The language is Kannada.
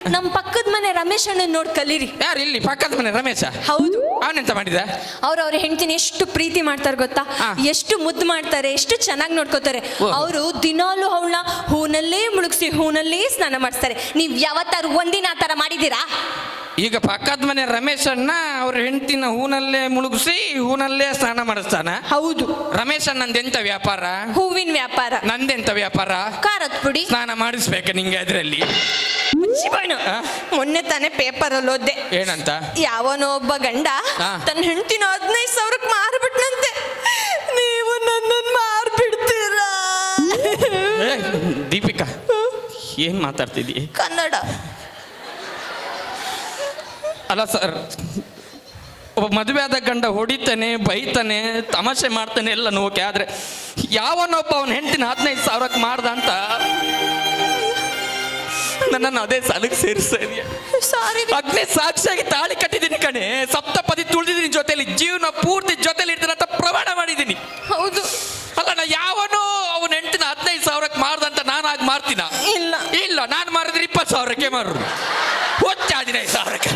ನಮ್ ಪಕ್ಕದ ಮನೆ ರಮೇಶ್ ಅಣ್ಣನ್ ನೋಡ್ ಕಲೀರಿ. ಯಾರು ಇಲ್ಲಿ? ಪಕ್ಕದ ಮನೆ ರಮೇಶ? ಹೌದು. ಅವನೆಂತ ಮಾಡಿದ ಅವ್ರ ಅವ್ರ ಹೆಂಡತಿನ ಎಷ್ಟು ಪ್ರೀತಿ ಮಾಡ್ತಾರೆ ಗೊತ್ತಾ? ಎಷ್ಟು ಮುದ್ದು ಮಾಡ್ತಾರೆ ಎಷ್ಟು ಚೆನ್ನಾಗಿ ನೋಡ್ಕೋತಾರೆ. ಅವರು ದಿನಾಲು ಅವಳನ್ನ ಹೂನಲ್ಲೇ ಮುಳುಗಿಸಿ ಹೂನಲ್ಲೇ ಸ್ನಾನ ಮಾಡಿಸ್ತಾರೆ. ನೀವ್ ಯಾವತ್ತಾರು ಒಂದಿನ ಆ ತರ ಮಾಡಿದೀರಾ ಈಗ ಪಕ್ಕದ ಮನೆ ರಮೇಶ್ ಅಣ್ಣ ಅವ್ರ ಹೆಂಡತಿನ ಹೂನಲ್ಲೇ ಮುಳುಗಿಸಿ ಹೂನಲ್ಲೇ ಸ್ನಾನ ಮಾಡಿಸ್ತಾನ? ಹೌದು. ರಮೇಶ್ ಅಣ್ಣಂದೆಂತ ವ್ಯಾಪಾರ? ಹೂವಿನ ವ್ಯಾಪಾರ. ನಂದೆಂತ ವ್ಯಾಪಾರ? ಖಾರದ ಪುಡಿ. ಸ್ನಾನ ಮಾಡಿಸ್ಬೇಕು ನಿಂಗೆ ಅದರಲ್ಲಿ? ಆ? ಮೊನ್ನೆ ತಾನೇ ಪೇಪರ್ ಅಲ್ಲಿ ಓದ್ದೆ. ಏನಂತ? ಯಾವನೋ ಒಬ್ಬ ಗಂಡ. ತನ್ನ ಹೆಂಡತಿನ ಹದಿನೈದು ಸಾವಿರಕ್ಕೆ ಮಾರ್ಬಿಟ್ನಂತೆ. ನೀವು ನನ್ನನ್ನು ಮಾರ್ಬಿಡ್ತೀರಾ? ಏ, ದೀಪಿಕಾ ಏನ್ ಮಾತಾಡ್ತಿದ್ದಿ ಕನ್ನಡ. ಅಲ್ಲ ಸರ್ ಒಬ್ಬ ಮದುವೆ ಆದ ಗಂಡ ಹೊಡಿತಾನೆ ಬೈತಾನೆ ತಮಾಷೆ ಮಾಡ್ತಾನೆ ಎಲ್ಲ ನೋಕೆ ಆದ್ರೆ ಯಾವನೊಬ್ಬ ಅವನ ಹೆಂಡತಿನ ಹದಿನೈದು ಸಾವಿರಕ್ಕೆ ಮಾಡ್ದ ನನ್ನನ್ನು ಅದೇ ಸಾಲಕ್ಕೆ ಸೇರಿಸ್ತಾ ಇದೆಯಾ. ಸಾರಿ ಅಗ್ನಿ ಸಾಕ್ಷಿಯಾಗಿ ತಾಳಿ ಕಟ್ಟಿದ್ದೀನಿ ಕಣೆ. ಸಪ್ತಪದಿ ತುಳಿದಿದ್ದೀನಿ ಜೊತೆಲಿ ಜೀವನ ಪೂರ್ತಿ ಜೊತೆಲಿ ಇರ್ತೀನಿ ಅಂತ ಪ್ರಮಾಣ ಮಾಡಿದ್ದೀನಿ. ಹೌದು. ಅಲ್ಲ ನಾ ಯಾವನು ಅವನ ಹೆಂಡತಿನ ಹದಿನೈದು ಸಾವಿರಕ್ಕೆ ಮಾರ್ದಂತ ನಾನು ಆಗ ಮಾರ್ತೀನ? ಇಲ್ಲ. ಇಲ್ಲ ನಾನು ಮಾರಿದ್ರೆ ಇಪ್ಪತ್ತು ಸಾವಿರಕ್ಕೆ ಮಾರು ಹೊಚ್ಚ ಹದಿನೈದು ಸಾವಿರಕ್ಕೆ!